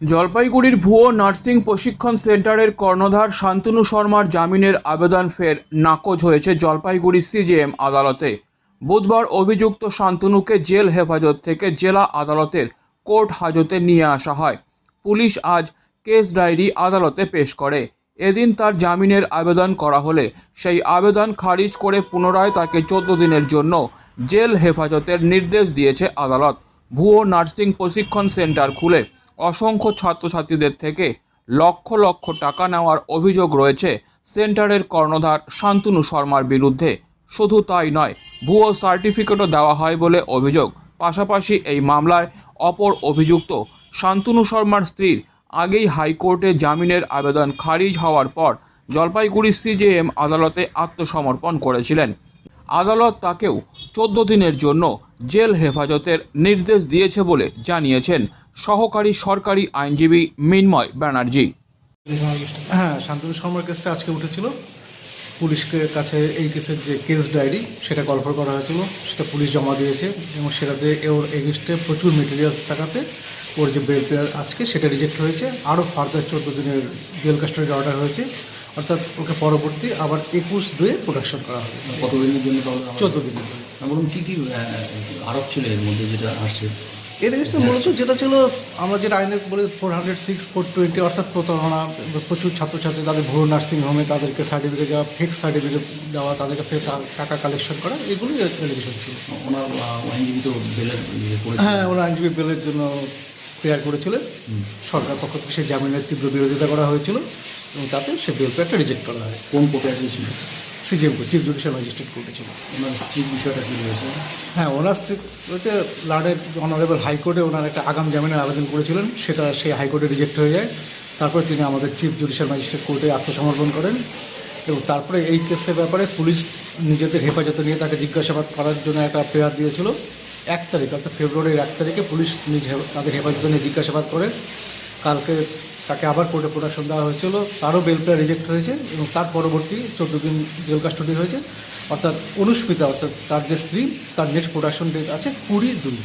জলপাইগুড়ির ভুয়ো নার্সিং প্রশিক্ষণ সেন্টারের কর্ণধার শান্তনু শর্মার জামিনের আবেদন ফের নাকচ হয়েছে জলপাইগুড়ি সিজেএম আদালতে। বুধবার অভিযুক্ত শান্তনুকে জেল হেফাজত থেকে জেলা আদালতের কোর্ট হাজতে নিয়ে আসা হয়। পুলিশ আজ কেস ডায়েরি আদালতে পেশ করে। এদিন তার জামিনের আবেদন করা হলে সেই আবেদন খারিজ করে পুনরায় তাকে চোদ্দ দিনের জন্য জেল হেফাজতের নির্দেশ দিয়েছে আদালত। ভুয়ো নার্সিং প্রশিক্ষণ সেন্টার খুলে অসংখ্য ছাত্রছাত্রীদের থেকে লক্ষ লক্ষ টাকা নেওয়ার অভিযোগ রয়েছে। সেন্টারের কর্ণধার শান্তনু শর্মার বিরুদ্ধে। শুধু তাই নয়, ভুয়ো সার্টিফিকেটও দেওয়া হয় বলে অভিযোগ। পাশাপাশি এই মামলায় অপর অভিযুক্ত শান্তনু শর্মার স্ত্রীর আগেই হাইকোর্টে জামিনের আবেদন খারিজ হওয়ার পর জলপাইগুড়ি সিজেএম আদালতে আত্মসমর্পণ করেছিলেন। আদালত তাকেও চোদ্দ দিনের জন্য জেল হেফাজতের নির্দেশ দিয়েছে বলে জানিয়েছেন সহকারী সরকারি আইনজীবী মিন্ময় ব্যানার্জি। হ্যাঁ শান্তনু শর্মার কেসটা আজকে উঠেছিল। পুলিশকে কাছে এই কেসের যে কেস ডায়েরি সেটা কলফর করা হয়েছিল। সেটা পুলিশ জমা দিয়েছে এবং সেটাতে ওর এগেনস্টে প্রচুর মেটেরিয়ালস থাকাতে ওর যে বেল আজকে সেটা রিজেক্ট হয়েছে। আরও ফার্দার চোদ্দ দিনের জেল কাস্টডি অর্ডার হয়েছে। অর্থাৎ ওকে পরবর্তী আবার একুশ দুয়ে প্রোডাকশন করা হবে। কতদিনের জন্য আমরা- দিনের না, বলুন কী কী আরোপ ছিল এর মধ্যে যেটা আসছে? এর এগেনস্টে মূলত যেটা ছিল আমরা যেটা আইনে বলে four hundred six four twenty অর্থাৎ প্রতারণা প্রচুর ছাত্রছাত্রী তাদের ভুয়ো নার্সিংহোমে তাদেরকে সার্টিফিকেট দেওয়া ফেক সার্টিফিকেট দেওয়া তাদের কাছ টাকা কালেকশন করা এগুলোই এলিগেশন ছিল। ওনার আইনজীবী তো বেলের ইয়ে হ্যাঁ ওরা আইনজীবী বেলের জন্য প্রেয়ার করেছিলেন সরকার পক্ষ থেকে সেই জামিনের তীব্র বিরোধিতা করা হয়েছিল এবং তাতে সে বেল পেয়ারটা রিজেক্ট করা হয়। কোন কোর্টে ছিল সিজিএম চিফ জুডিশিয়াল ম্যাজিস্ট্রেট কোর্টে ছিল। ওনার স্ত্রীর বিষয়টা কী রয়েছে? হ্যাঁ ওনার স্ত্রী হচ্ছে লার্ডের অনারেবল হাইকোর্টে ওনার একটা আগাম জামিনের আবেদন করেছিলেন সেটা সেই হাইকোর্টে রিজেক্ট হয়ে যায়। তারপরে তিনি আমাদের চিফ জুডিশিয়াল ম্যাজিস্ট্রেট কোর্টে আত্মসমর্পণ করেন এবং তারপরে এই কেসের ব্যাপারে পুলিশ নিজেদের হেফাজতে নিয়ে তাকে জিজ্ঞাসাবাদ করার জন্য একটা প্রেয়ার দিয়েছিল। এক তারিখ, অর্থাৎ ফেব্রুয়ারির এক তারিখে পুলিশ নিজ তাদের হেফাজতে নিয়ে জিজ্ঞাসাবাদ করে। কালকে তাকে আবার কোর্টে প্রোডাকশন দেওয়া হয়েছিল। তারও বেল প্রেয়ার রিজেক্ট হয়েছে এবং তার পরবর্তী চোদ্দ দিন জেল কাস্টডি হয়েছে। অর্থাৎ অনুস্মিতা অর্থাৎ তার যে স্ত্রী, তার নেক্সট প্রোডাকশন ডেট আছে কুড়ি দুই